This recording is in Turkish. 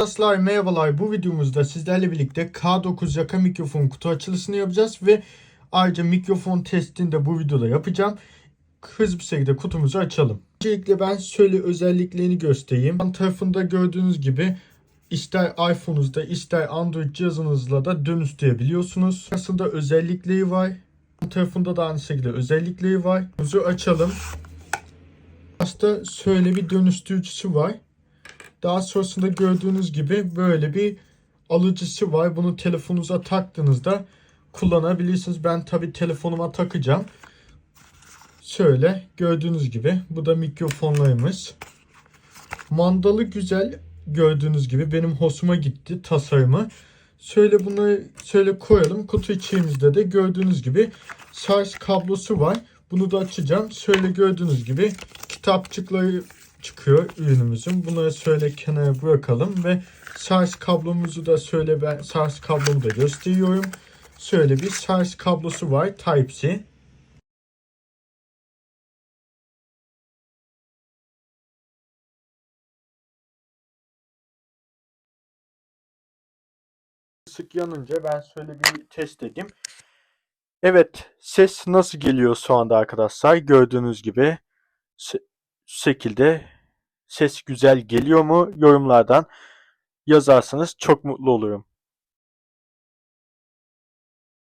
Arkadaşlar merhabalar bu videomuzda sizlerle birlikte K9 yaka mikrofon kutu açılışını yapacağız ve ayrıca mikrofon testini de bu videoda yapacağım. Hızlı bir şekilde kutumuzu açalım. Öncelikle ben şöyle özelliklerini göstereyim. Yan tarafında gördüğünüz gibi ister iPhone'unuzda ister Android cihazınızla da dönüştürebiliyorsunuz. Aslında özellikleri var. Yan tarafında da aynı şekilde özellikleri var. Kutumuzu açalım. Başta şöyle bir dönüştürücüsü var. Daha sonrasında gördüğünüz gibi böyle bir alıcısı var. Bunu telefonunuza taktığınızda kullanabilirsiniz. Ben tabi telefonuma takacağım. Şöyle gördüğünüz gibi bu da mikrofonlarımız. Mandalı güzel gördüğünüz gibi benim hoşuma gitti tasarımı. Şöyle bunları şöyle koyalım. Kutu içimizde de gördüğünüz gibi şarj kablosu var. Bunu da açacağım. Şöyle gördüğünüz gibi kitapçıkları çıkıyor ürünümüzün. Bunları şöyle kenara bırakalım ve şarj kablomuzu da şöyle ben şarj kablomu da gösteriyorum. Şöyle bir şarj kablosu var Type-C. Işık yanınca ben şöyle bir test edeyim. Evet, ses nasıl geliyor şu anda arkadaşlar? Gördüğünüz gibi şekilde ses güzel geliyor mu? Yorumlardan yazarsanız çok mutlu olurum.